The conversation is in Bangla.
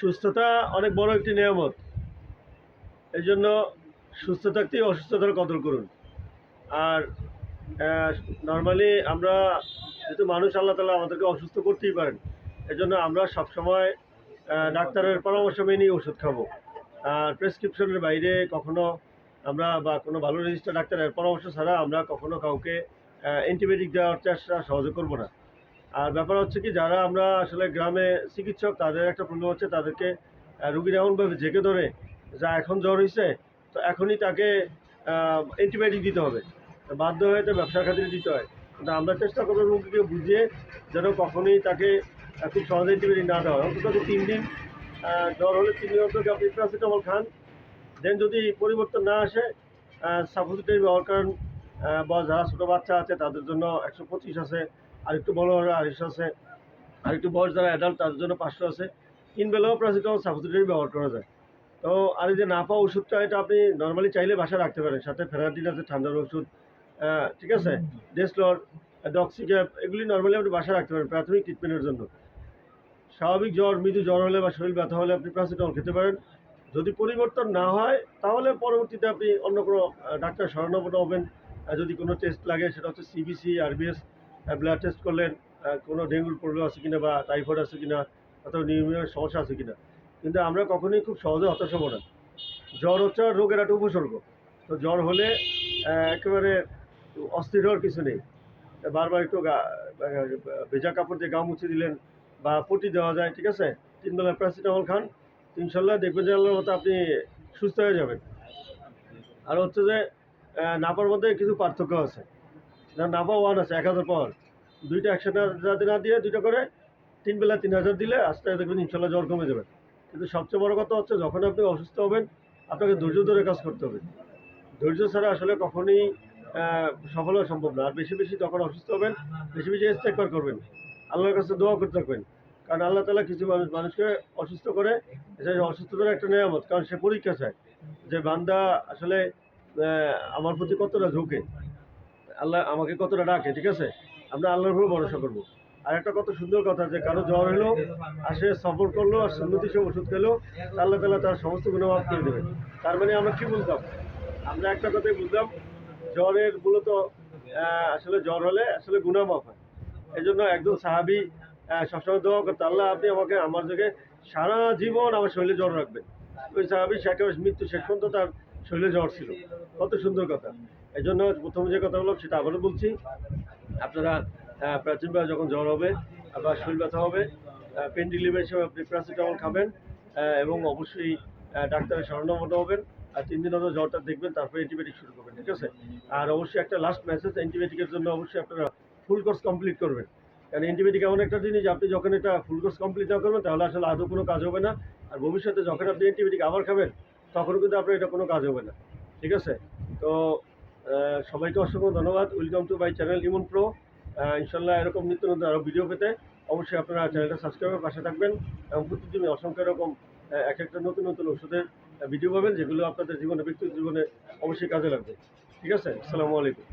সুস্থতা অনেক বড় একটি নিয়ামত। এই জন্য সুস্থ থাকতেই অসুস্থতার কদর করুন। আর নর্মালি আমরা যেহেতু মানুষ, আল্লাহ তালা আমাদেরকে অসুস্থ করতেই পারেন। এই জন্য আমরা সবসময় ডাক্তারের পরামর্শ মেনেই ওষুধ খাব। আর প্রেসক্রিপশনের বাইরে কখনো আমরা বা কোনো ভালো রেজিস্টার ডাক্তারের পরামর্শ ছাড়া আমরা কখনো কাউকে অ্যান্টিবায়োটিক দেওয়ার চেষ্টা সহজে করব না। আর ব্যাপার হচ্ছে কি যারা আমরা আসলে গ্রামে চিকিৎসক তাদের একটা প্রবলেম হচ্ছে তাদেরকে রুগীর এমনভাবে জেঁকে ধরে যা এখন জ্বর হয়েছে তো এখনই তাকে অ্যান্টিবায়োটিক দিতে হবে। বাধ্য হয়ে তো ব্যবসার খাতিরে দিতে হয়। কিন্তু আমরা চেষ্টা করব রুগীকে বুঝিয়ে যেন কখনোই তাকে খুব সহজে অ্যান্টিবায়োটিক না দেওয়া হয়। অন্তত তিন দিন জ্বর হলে তিন দিন অন্তত আপনি প্যারাসিটামল খান। দেন যদি পরিবর্তন না আসে সাপোজিটরি ব্যবহার আহ, বা যারা ছোটো বাচ্চা আছে, তাদের জন্য একশো পঁচিশ আছে আর একটু বড় হলে আড়াইশো আছে আর একটু বয়স যারা অ্যাডাল্ট তাদের জন্য পাঁচশো আছে। তিন বেলাও প্যারাসিটামল সাপোজিটরি ব্যবহার করা যায়। তো আর যে না পাওয়া ওষুধটা, এটা আপনি নর্মালি চাইলে বাসায় রাখতে পারেন। সাথে ফেরাটিন আছে, ঠান্ডার ওষুধ ঠিক আছে? ডেসলর ডক্সিক্যাপ এগুলি নর্মালি আপনি বাসায় রাখতে পারেন প্রাথমিক ট্রিটমেন্টের জন্য। স্বাভাবিক জ্বর, মৃদু জ্বর হলে বা শরীর ব্যথা হলে আপনি প্যারাসিটামল খেতে পারেন। যদি পরিবর্তন না হয়, তাহলে পরবর্তীতে আপনি অন্য কোনো ডাক্তার শরণাপন্ন হবেন। যদি কোনো টেস্ট লাগে, সেটা হচ্ছে সিবিসি আরবিএস ব্লাড টেস্ট করলেন কোনো ডেঙ্গুর প্রবলেম আছে কিনা বা টাইফয়েড আছে কিনা, অথবা নিউমোনিয়ার সমস্যা আছে কিনা। কিন্তু আমরা কখনোই খুব সহজে হতাশ হব না। জ্বর হচ্ছে রোগের একটা উপসর্গ। তো জ্বর হলে একেবারে অস্থির হওয়ার কিছু নেই। বারবার একটু গা- ভেজা কাপড় দিয়ে গা মুছে দিলেন বা পটি দেওয়া যায়, ঠিক আছে? তিন বেলা প্যারাসিটামল খান। ইনশাল্লাহ দেখবেন যে মতো আপনি সুস্থ হয়ে যাবেন। আর হচ্ছে যে নাপার মধ্যে কিছু পার্থক্য আছে। নাপা ওয়ান আছে, এক হাজার পাওয়ার। দুইটা একসাথে রাতে না দিয়ে দুইটা করে তিন বেলা তিন হাজার দিলে আস্তে আস্তে দেখবেন ইনশাল্লাহ জ্বর কমে যাবে। কিন্তু সবচেয়ে বড় কথা হচ্ছে যখন আপনি অসুস্থ হবেন, আপনাকে ধৈর্য ধরে কাজ করতে হবে। ধৈর্য ছাড়া আসলে কখনই সফল হওয়া সম্ভব না। আর বেশি বেশি যখন অসুস্থ হবেন, বেশি বেশি ইস্তেকবার করবেন। আল্লাহর কাছে দোয়া করতে থাকবেন। কারণ আল্লাহ তালা কিছু মানুষ মানুষকে অসুস্থ করে অসুস্থতার একটা নিয়ামত। কারণ সে পরীক্ষা চায়। যে বান্দা আসলে আমার প্রতি কতটা ঝুঁকে? আল্লাহ আমাকে কতটা ডাকে, ঠিক আছে? আমরা আল্লাহর উপর ভরসা করব। আর একটা কত সুন্দর কথা যে, কারও জ্বর হলো আসে সফর করল, আর সুন্নতি সে ওষুধ খেলো আল্লাহ তালা তার সমস্ত গুণ মাফ করে দেবে তার মানে আমরা কি বুঝলাম আমরা একটা কথাই বুঝলাম জ্বরের মূলত আসলে জ্বর হলে আসলে গুণা মাফ হয়। এই জন্য একজন সাহাবি সবসময় দোয়া করতে, আল্লাহ, আপনি আমাকে আমার জায়গায় সারা জীবন আমার শরীরে জ্বর রাখবেন। ওই সাহাবি শেখ মৃত্যু শেষ পর্যন্ত তার শরীরে জ্বর ছিল। কত সুন্দর কথা। এই জন্য প্রথম যে কথা বললাম সেটা আবারও বলছি। আপনারা আহ, প্রাচীন বেলা যখন জ্বর হবে বা শরীর ব্যথা হবে পেন রিলিভের হিসেবে আপনি প্যারাসিটামল খাবেন এবং অবশ্যই ডাক্তারের শরণাপন্ন হবেন আর তিন দিন হলো জ্বরটা দেখবেন তারপরে অ্যান্টিবায়োটিক শুরু করবেন ঠিক আছে? আর অবশ্যই একটা লাস্ট মেসেজ অ্যান্টিবায়োটিকের জন্য অবশ্যই আপনারা ফুল কোর্স কমপ্লিট করবেন। কারণ অ্যান্টিবায়োটিক এমন একটা জিনিস আপনি যখন এটা ফুল কোর্স কমপ্লিট না করবেন তাহলে আসলে আদৌ কোনো কাজ হবে না। আর ভবিষ্যতে যখন আপনি অ্যান্টিবায়োটিক আবার খাবেন তখন কিন্তু আপনার এটা কোনো কাজ হবে না। ঠিক আছে? তো সবাইকে অসংখ্য ধন্যবাদ। Welcome to my channel Emon pro ইনশাল্লাহ এরকম নিত্য নতুন আরও ভিডিও পেতে অবশ্যই আপনারা চ্যানেলটা সাবস্ক্রাইবের পাশে থাকবেন এবং প্রতিদিন অসংখ্য এরকম এক একটা নতুন নতুন ওষুধের ভিডিও পাবেন যেগুলো আপনাদের জীবনে, ব্যক্তিগত জীবনে অবশ্যই কাজে লাগবে। ঠিক আছে? আসসালামু আলাইকুম।